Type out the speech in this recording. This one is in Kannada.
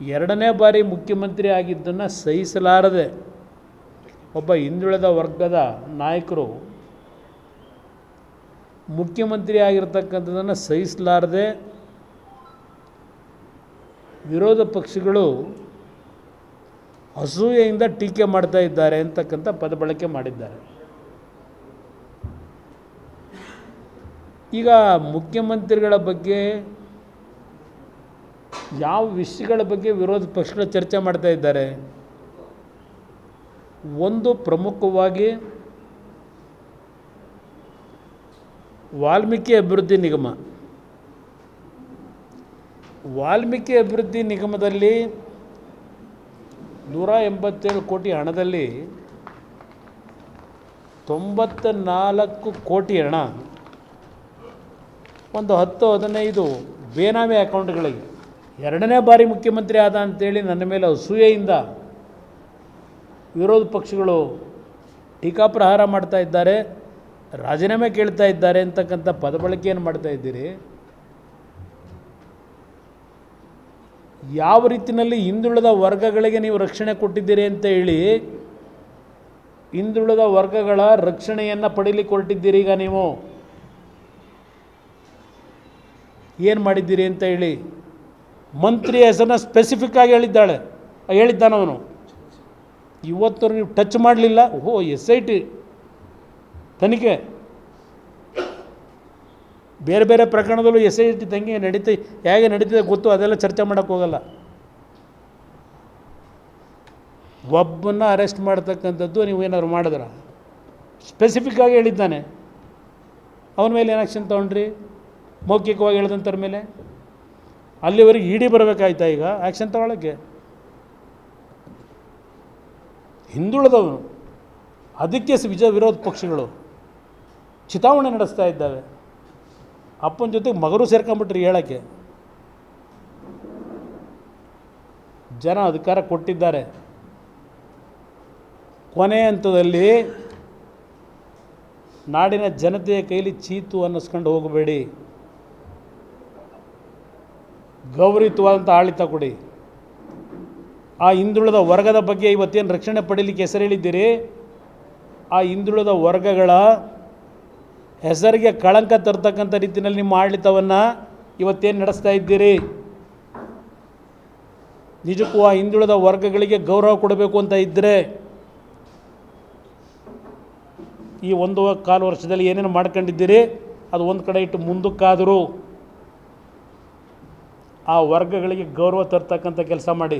ಎರಡನೇ ಬಾರಿ ಮುಖ್ಯಮಂತ್ರಿ ಆಗಿದ್ದನ್ನು ಸಹಿಸಲಾರದೆ ಒಬ್ಬ ಹಿಂದುಳಿದ ವರ್ಗದ ನಾಯಕರು ಮುಖ್ಯಮಂತ್ರಿ ಆಗಿರ್ತಕ್ಕಂಥದ್ದನ್ನು ಸಹಿಸಲಾರದೆ ವಿರೋಧ ಪಕ್ಷಗಳು ಅಸೂಯೆಯಿಂದ ಟೀಕೆ ಮಾಡ್ತಾ ಇದ್ದಾರೆ ಅಂತಕ್ಕಂಥ ಪದ ಬಳಕೆ ಮಾಡಿದ್ದಾರೆ. ಈಗ ಮುಖ್ಯಮಂತ್ರಿಗಳ ಬಗ್ಗೆ ಯಾವ ವಿಷಯಗಳ ಬಗ್ಗೆ ವಿರೋಧ ಪಕ್ಷಗಳು ಚರ್ಚೆ ಮಾಡ್ತಾ ಇದ್ದಾರೆ? ಒಂದು ಪ್ರಮುಖವಾಗಿ ವಾಲ್ಮೀಕಿ ಅಭಿವೃದ್ಧಿ ನಿಗಮ. ವಾಲ್ಮೀಕಿ ಅಭಿವೃದ್ಧಿ ನಿಗಮದಲ್ಲಿ ನೂರ ಎಂಬತ್ತೇಳು ಕೋಟಿ ಹಣದಲ್ಲಿ ತೊಂಬತ್ತ ನಾಲ್ಕು ಕೋಟಿ ಹಣ, ಒಂದು ಹತ್ತು, ಹದಿನೈದು ಬೇನಾಮಿ ಅಕೌಂಟ್ಗಳಿಗೆ ಎರಡನೇ ಬಾರಿ ಮುಖ್ಯಮಂತ್ರಿ ಆದ ಅಂತೇಳಿ ನನ್ನ ಮೇಲೆ ಅಸೂಯೆಯಿಂದ ವಿರೋಧ ಪಕ್ಷಗಳು ಟೀಕಾಪ್ರಹಾರ ಮಾಡ್ತಾ ಇದ್ದಾರೆ, ರಾಜೀನಾಮೆ ಕೇಳ್ತಾ ಇದ್ದಾರೆ ಅಂತಕ್ಕಂಥ ಪದ ಬಳಕೆಯನ್ನು ಮಾಡ್ತಾ ಇದ್ದೀರಿ. ಯಾವ ರೀತಿಯಲ್ಲಿ ಹಿಂದುಳಿದ ವರ್ಗಗಳಿಗೆ ನೀವು ರಕ್ಷಣೆ ಕೊಟ್ಟಿದ್ದೀರಿ ಅಂತ ಹೇಳಿ, ಹಿಂದುಳಿದ ವರ್ಗಗಳ ರಕ್ಷಣೆಯನ್ನು ಪಡೀಲಿಕ್ಕೆ ಹೊರಟಿದ್ದೀರಿ ಈಗ ನೀವು. ಏನು ಮಾಡಿದ್ದೀರಿ ಅಂತ ಹೇಳಿ ಮಂತ್ರಿ ಹೆಸರನ್ನ ಸ್ಪೆಸಿಫಿಕ್ ಆಗಿ ಹೇಳಿದ್ದಾಳೆ. ಹೇಳಿದ್ದಾನವನು ಇವತ್ತು ನೀವು ಟಚ್ ಮಾಡಲಿಲ್ಲ? ಓಹೋ ಎಸ್ ಐ ಟಿ ತನಿಖೆ. ಬೇರೆ ಬೇರೆ ಪ್ರಕರಣದಲ್ಲೂ ಎಸ್ ಐ ಟಿ ತಂಗಿ ನಡೀತಿ, ಹೇಗೆ ನಡೀತಿದೆ ಗೊತ್ತು, ಅದೆಲ್ಲ ಚರ್ಚೆ ಮಾಡೋಕ್ಕೆ ಹೋಗಲ್ಲ. ಒಬ್ಬನ ಅರೆಸ್ಟ್ ಮಾಡ್ತಕ್ಕಂಥದ್ದು ನೀವು ಏನಾದ್ರು ಮಾಡಿದ್ರ? ಸ್ಪೆಸಿಫಿಕ್ ಆಗಿ ಹೇಳಿದ್ದಾನೆ. ಅವನ ಮೇಲೆ ಏನು ಆ್ಯಕ್ಷನ್ ತೊಗೊಂಡ್ರಿ? ಮೌಖಿಕವಾಗಿ ಹೇಳಿದಂಥವ್ರ ಮೇಲೆ? ಅಲ್ಲಿವರೆಗೆ ಇಡಿ ಬರಬೇಕಾಯ್ತಾ ಈಗ? ಆ್ಯಕ್ಷನ್ ತಗೊಳ್ಳೋಕ್ಕೆ ಹಿಂದುಳಿದವನು ಅದಕ್ಕೆ ವಿಜ ವಿರೋಧ ಪಕ್ಷಗಳು ಚಿತಾವಣೆ ನಡೆಸ್ತಾ ಇದ್ದಾವೆ. ಅಪ್ಪನ ಜೊತೆಗೆ ಮಗರು ಸೇರ್ಕೊಂಬಿಟ್ರಿ ಹೇಳೋಕ್ಕೆ. ಜನ ಅಧಿಕಾರ ಕೊಟ್ಟಿದ್ದಾರೆ. ಕೊನೆ ಹಂತದಲ್ಲಿ ನಾಡಿನ ಜನತೆಯ ಕೈಲಿ ಚೀತು ಅನ್ನಿಸ್ಕೊಂಡು ಹೋಗಬೇಡಿ. ಗೌರವಿತವಾದಂಥ ಆಡಳಿತ ಕೊಡಿ. ಆ ಹಿಂದುಳಿದ ವರ್ಗದ ಬಗ್ಗೆ ಇವತ್ತೇನು ರಕ್ಷಣೆ ಪಡೀಲಿಕ್ಕೆ ಹೆಸರು ಹೇಳಿದ್ದೀರಿ? ಆ ಹಿಂದುಳಿದ ವರ್ಗಗಳ ಹೆಸರಿಗೆ ಕಳಂಕ ತರ್ತಕ್ಕಂಥ ರೀತಿಯಲ್ಲಿ ನಿಮ್ಮ ಆಡಳಿತವನ್ನು ಇವತ್ತೇನು ನಡೆಸ್ತಾ ಇದ್ದೀರಿ? ನಿಜಕ್ಕೂ ಆ ಹಿಂದುಳಿದ ವರ್ಗಗಳಿಗೆ ಗೌರವ ಕೊಡಬೇಕು ಅಂತ ಇದ್ದರೆ ಈ ಒಂದು ಕಾಲು ವರ್ಷದಲ್ಲಿ ಏನೇನು ಮಾಡ್ಕೊಂಡಿದ್ದೀರಿ? ಅದು ಒಂದು ಕಡೆ ಇಟ್ಟು ಮುಂದಕ್ಕಾದರೂ ಆ ವರ್ಗಗಳಿಗೆ ಗೌರವ ತರ್ತಕ್ಕಂಥ ಕೆಲಸ ಮಾಡಿ.